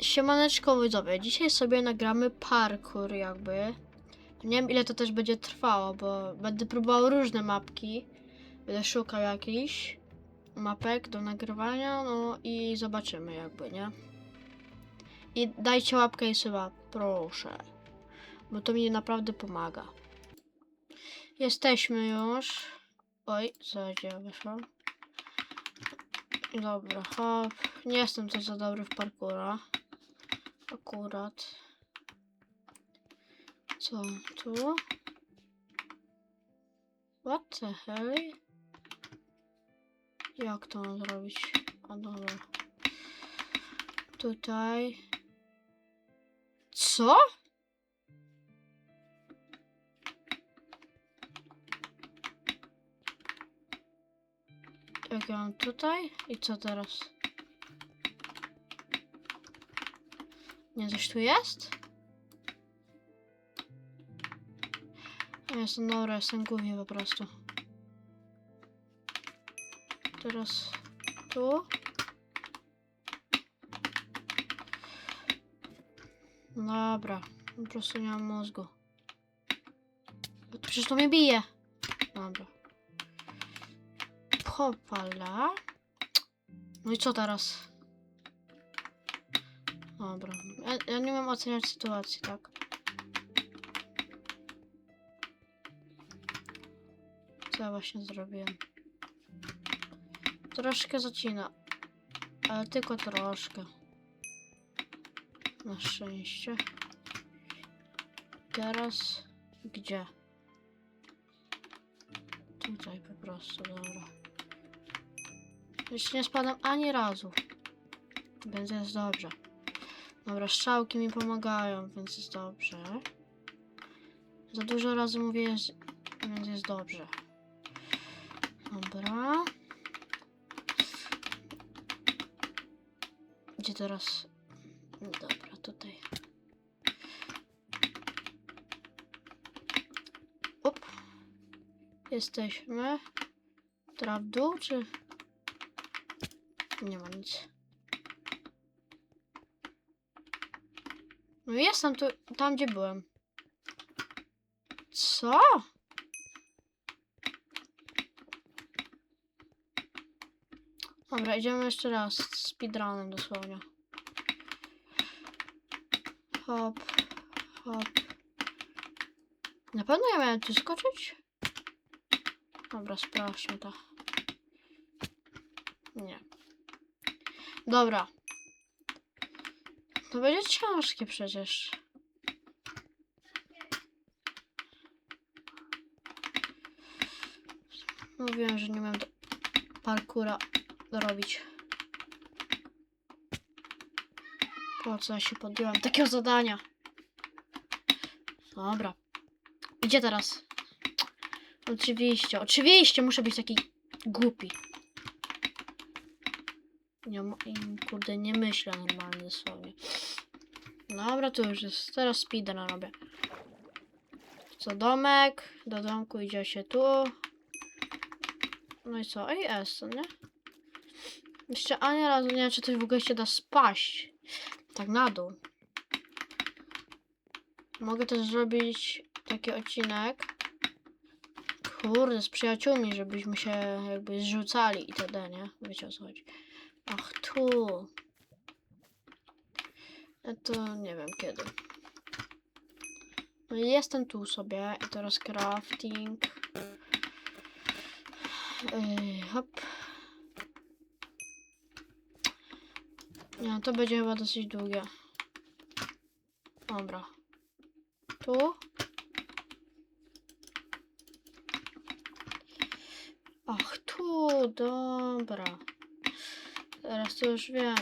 Siemaneczko widzowie, dzisiaj sobie nagramy parkour jakby. Nie wiem ile to też będzie trwało, bo będę próbował różne mapki. Będę szukał jakichś mapek do nagrywania, no i zobaczymy jakby, nie? I dajcie łapkę i suba, proszę. Bo to mi naprawdę pomaga. Jesteśmy już. Oj, co gdzie wyszło? Dobra, hop. Nie jestem też za dobry w parkoura. Akurat. Co tu? What the hell? Jak to zrobić? O dobra. Tutaj. Co? Jak ja mam tutaj? I co teraz? Nie, coś tu jest? Jestem dobra, jestem głównie po prostu. Teraz tu. Dobra, po prostu nie mam mózgu. Bo to przecież to mnie bije. Dobra. Hopala. No i co teraz? Dobra. Ja, ja nie mam oceniać sytuacji, tak? Co ja właśnie zrobiłem? Troszkę zacina. Ale tylko troszkę. Na szczęście. Teraz gdzie? Tutaj po prostu, dobra. Jeszcze nie spadam ani razu. Więc jest dobrze. Dobra, strzałki mi pomagają, więc jest dobrze. Za dużo razy mówię, więc jest dobrze. Dobra. Gdzie teraz? Dobra, tutaj. Op. Jesteśmy. Trap dół, czy... Nie ma nic. No jestem tu, tam gdzie byłem. Co? Dobra, idziemy jeszcze raz. Speedrunem dosłownie. Hop, hop. Na pewno ja miałem tu skoczyć? Dobra, sprawdźmy to. Nie. Dobra. To będzie ciężkie przecież. Mówiłem, że nie miałem do parkura robić. Po co ja się podjęłam takiego zadania? Dobra. Gdzie teraz? Oczywiście, oczywiście muszę być taki głupi. Im, kurde, nie myślę normalnie dosłownie. Dobra, to już jest. Teraz speedrun robię. Co, domek? Do domku idzie się tu. No i co? I S, nie? Jeszcze ani razu nie wiem, czy coś w ogóle się da spaść. Tak na dół. Mogę też zrobić taki odcinek. Kurde, z przyjaciółmi, żebyśmy się jakby zrzucali itd., nie? Wiecie o co chodzi. Ach, tu. Ja to nie wiem kiedy. No jestem tu sobie i teraz crafting. Yy, hop. Nie, to będzie chyba dosyć długie. Dobra. Tu. Ach, tu, dobra. Teraz to już wiem.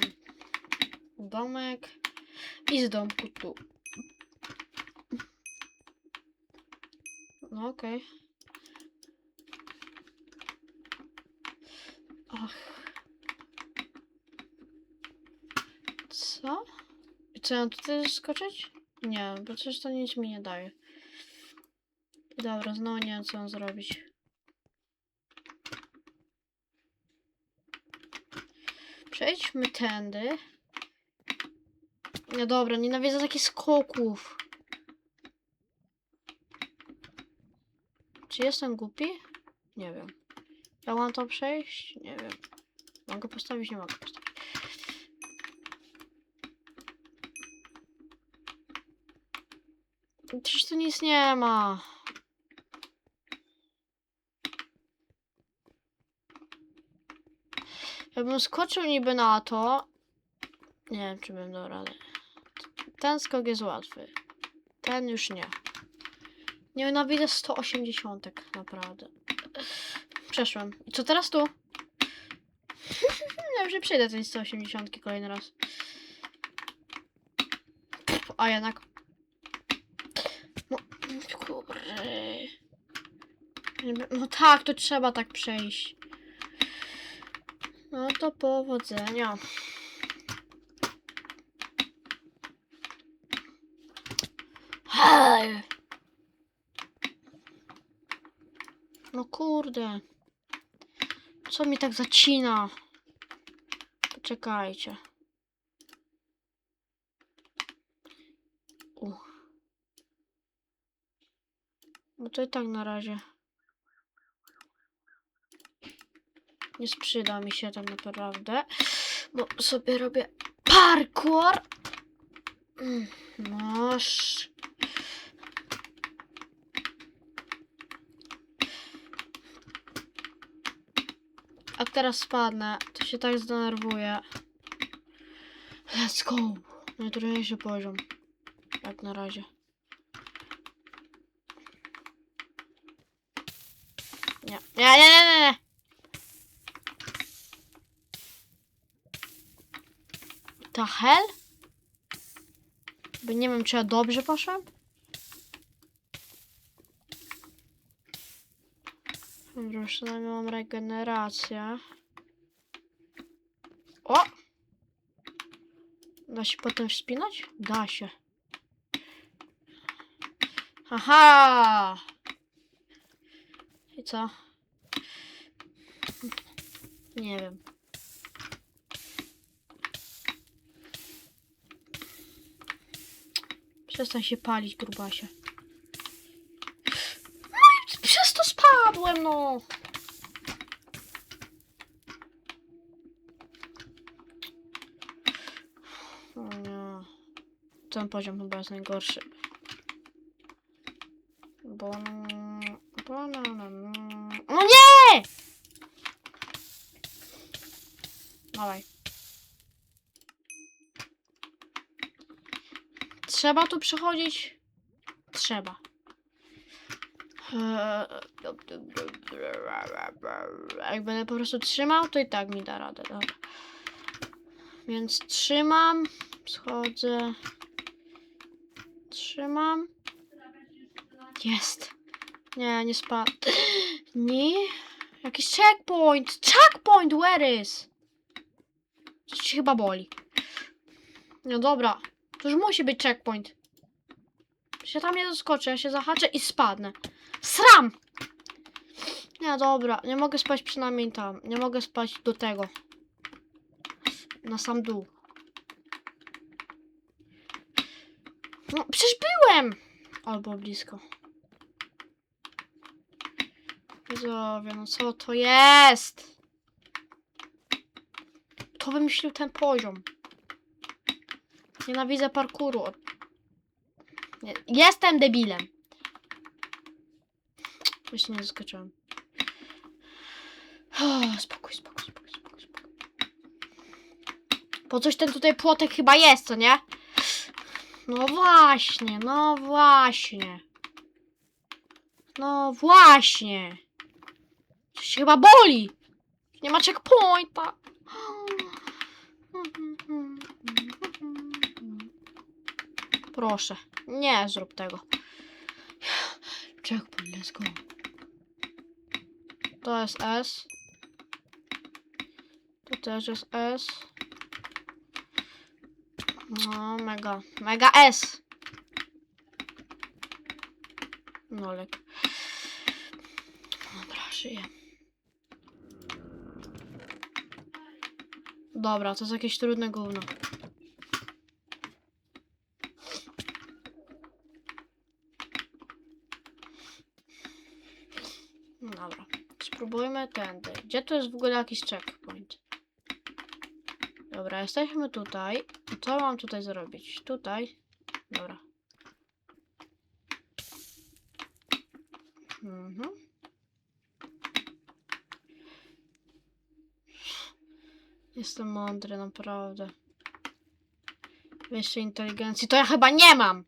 Domek. I z domku tu. No okej. Ach. Co? I co, mam tutaj skoczyć? Nie, bo przecież to nic mi nie daje. Dobra, znowu nie wiem co mam zrobić. Przejdźmy tędy. No dobra, nienawidzę takich skoków. Czy jestem głupi? Nie wiem. Ja mam to przejść? Nie wiem. Mogę postawić? Nie mogę postawić. Przecież tu nic nie ma. Jakbym skoczył niby na to. Nie wiem, czy bym dał radę. Ten skok jest łatwy. Ten już nie. Nienawidzę 180, naprawdę. Przeszłem. I co teraz tu? ja już nie przejdę tej 180 kolejny raz. A jednak. No, kurde. No tak, to trzeba tak przejść. No to powodzenia. Hej! No kurde. Co mi tak zacina? Poczekajcie. U. No to i tak na razie. Nie sprzyda mi się tak naprawdę. Bo sobie robię parkour. Mm, Masz. A teraz spadnę. To się tak zdenerwuję. Let's go. Najtrudniejszy poziom. Jak na razie. Nie, nie, nie, nie, nie. Ta hell? Bo nie wiem, czy ja dobrze poszłem. Dobra, przynajmniej mam regenerację. O! Da się potem wspinać? Da się. Aha! I co? Nie wiem. Przestań się palić, grubasie. No i przez to spadłem, no! O nie. Ten poziom chyba jest najgorszy. Bo... bo no, no, no. no nie! Dawaj. Trzeba tu przechodzić? Trzeba. Jak będę po prostu trzymał, to i tak mi da radę. Dobra. Więc trzymam, schodzę. Trzymam. Jest. Nie, nie spadł. Nie? Jakiś checkpoint. Checkpoint, where is? Coś ci chyba boli. No dobra. To już musi być checkpoint. Się tam nie doskoczę, ja się zahaczę i spadnę. Sram! Nie, dobra, nie mogę spać przynajmniej tam. Nie mogę spać do tego. Na sam dół. No, przecież byłem! Albo blisko. Widzowie, no co to jest? Kto wymyślił ten poziom? Nienawidzę parkouru. Nie, Jestem debilem. Jeszcze nie zaskoczyłem. O, spokój, spokój, spokój, spokój, spokój. Po coś ten tutaj płotek chyba jest, co nie? No właśnie, no właśnie. No właśnie. Coś chyba boli. Nie ma checkpointa. Proszę, nie zrób tego. Checkpoint, let's go. To jest S. To też jest S. No, mega. Mega S. Nolek. Dobra, żyję. Dobra, to jest jakieś trudne gówno. Dobra. Spróbujmy tędy. Gdzie tu jest w ogóle jakiś checkpoint? Dobra, jesteśmy tutaj. Co mam tutaj zrobić? Tutaj. Dobra. Mhm. Jestem mądry, naprawdę. Wyższej inteligencji to ja chyba nie mam!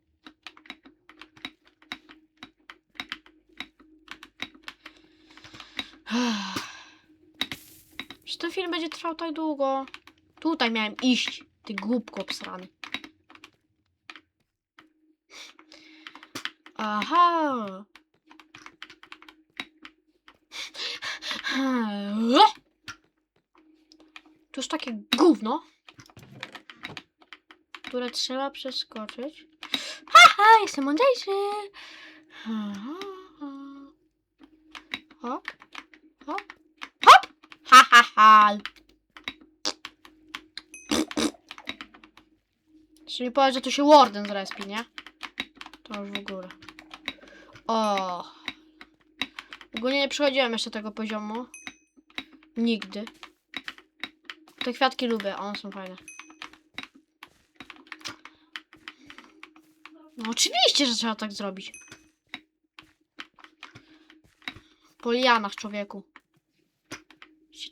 Czy ten film będzie trwał tak długo? Tutaj miałem iść, ty głupko obsrany. Aha. Tu jest takie gówno, które trzeba przeskoczyć. Haha, jestem mądrzejszy. Aha. Hop, hop, hop. Ha, ha. Czyli powiedz, że tu się Warden zrespi, nie? To już w ogóle. O. Ogólnie nie przechodziłem jeszcze tego poziomu. Nigdy. Te kwiatki lubię, one są fajne. No oczywiście, że trzeba tak zrobić. Po człowieku.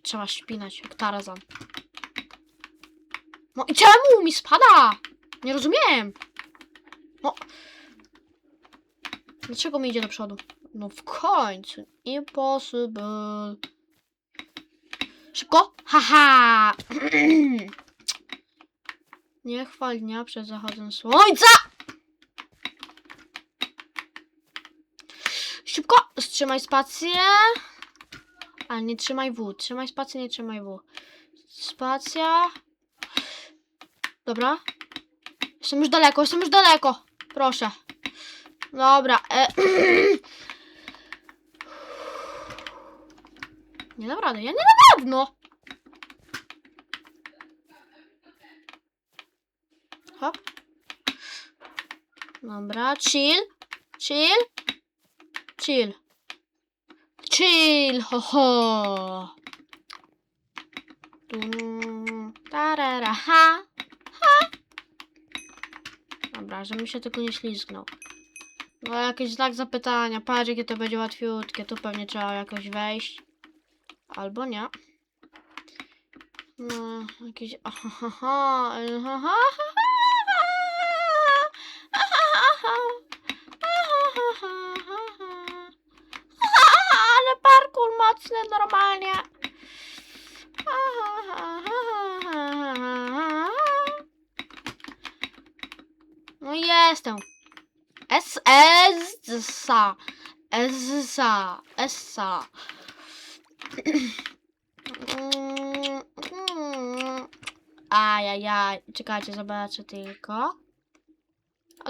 Trzeba śpinać, jak Tarzan. No i czemu mi spada? Nie rozumiem. No. Dlaczego mi idzie do przodu? No w końcu. Impossible. Szybko. Haha. Nie chwal dnia przed zachodem słońca. Szybko. Wstrzymaj spację. Ale nie trzymaj W. Trzymaj spację, nie trzymaj W. Spacja. Dobra. Jestem już daleko, jestem już daleko. Proszę. Dobra. E nie dam rady, ja nie dam rady, no. Hop. Dobra, chill. Chill. Chill. Chill, ho ho. Tum, tarara, ha. Dobra, żebym się tylko nie ślizgnął. No jakiś znak zapytania. Patrz jakie to będzie łatwiutkie. Tu pewnie trzeba jakoś wejść. Albo nie. No, Ale mocny normalnie. No jestem. S S sa S sa S sa czekajcie, zobaczę tylko.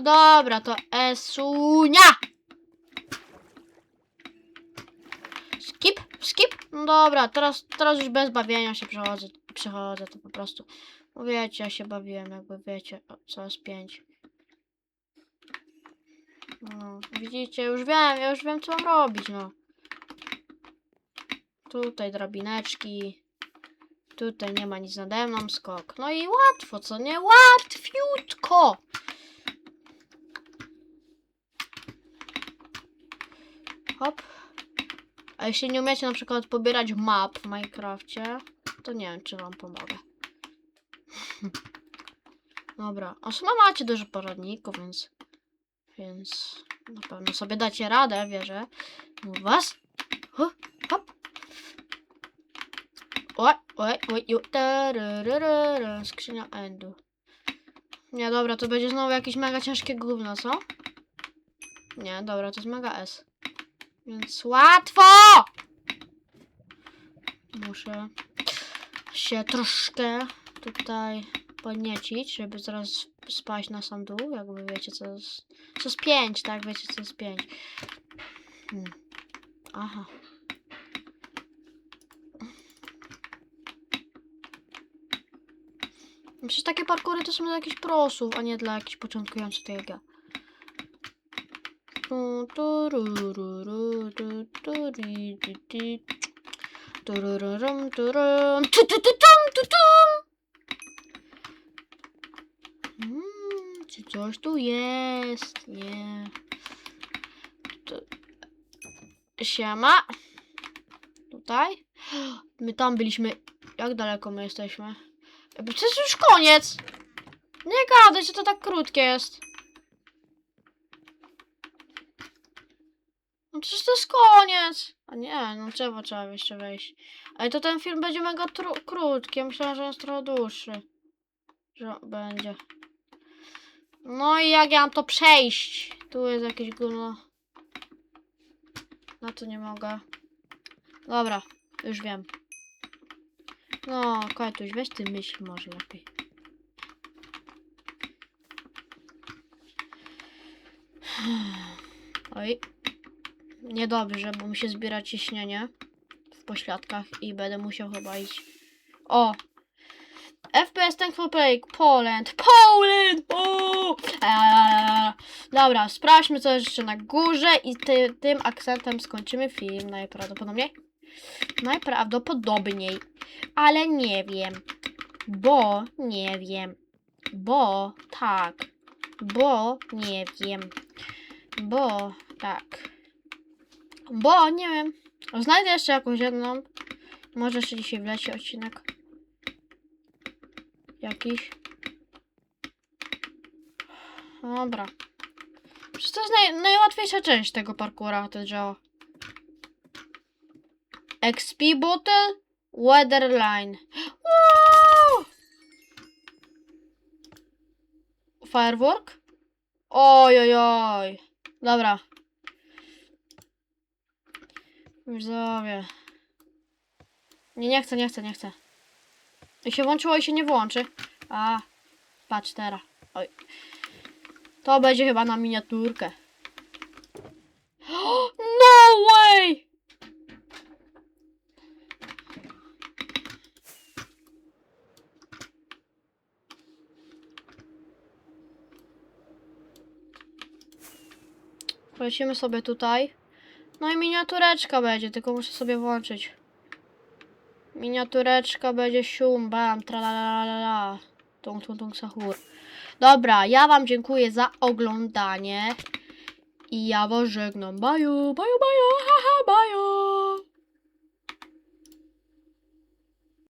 Dobra, to Esunia! No dobra, teraz, teraz już bez bawienia się przechodzę, przechodzę to po prostu. No wiecie, ja się bawiłem, jakby wiecie, o, coraz pięć. No, widzicie, już wiem, ja już wiem co mam robić, no. Tutaj drabineczki. Tutaj nie ma nic nade mną, skok. No i łatwo, co nie? Łatwiutko! Hop. A jeśli nie umiecie na przykład pobierać map w Minecrafcie, to nie wiem, czy wam pomogę. Dobra, a sama macie dużo poradników, więc... Więc na pewno sobie dacie radę, wierzę. U was. Hop, hop. Oj, oj, oj, oj. Skrzynia endu. Nie, dobra, to będzie znowu jakieś mega ciężkie gówno, co? Nie, dobra, to jest mega S. Więc łatwo! Muszę się troszkę tutaj podniecić, żeby zaraz spaść na sam dół, jakby wiecie co jest... Co jest 5, tak? Wiecie co jest 5. Hmm. Aha. Przecież takie parkury to są dla jakichś prosów, a nie dla jakichś początkujących tego. Tu, tu, ru, ru, ru, tu, tu, ri, ti, ti. Turururum, turum. Tu, tu, tu, tum, tu, tum. Mm, czy coś tu jest? Nie. Tu. Siema. Tutaj? My tam byliśmy. Jak daleko my jesteśmy? Przecież już koniec! Nie gadaj, że to tak krótkie jest. No przecież to jest koniec. A nie, no trzeba, trzeba jeszcze wejść. Ale to ten film będzie mega krótki. Ja myślałem, że jest trochę dłuższy. Że będzie. No i jak ja mam to przejść? Tu jest jakieś gówno. Na to nie mogę. Dobra, już wiem. No, Kajtuś, weź ty myśl może lepiej. Oj. Niedobrze, bo muszę zbierać ciśnienie w pośladkach i będę musiał chyba iść. O! FPS Thankful Play Poland. Poland! O! Eee, dobra, sprawdźmy co jeszcze na górze i ty, tym akcentem skończymy film najprawdopodobniej. Najprawdopodobniej. Ale nie wiem. Bo nie wiem. Bo tak. Bo nie wiem. Bo tak. Bo nie wiem. Znajdę jeszcze jakąś jedną. Może jeszcze dzisiaj wleci odcinek. Jakiś. Dobra. Przecież to jest naj, najłatwiejsza część tego parkura, to działa. XP Bottle Weatherline. Wow! Firework? Oj, oj, oj. Dobra. Widzowie. Nie, nie chcę, nie chcę, nie chcę. I się włączyło i się nie włączy. A, patrz teraz. Oj. To będzie chyba na miniaturkę. No way! Lecimy sobie tutaj. No i miniatureczka będzie, tylko muszę sobie włączyć. Miniatureczka będzie sium, bam, tralalala. Tung, tung, tung, sahur. Dobra, ja wam dziękuję za oglądanie. I ja was żegnam. Baju, baju, baju, haha, baju.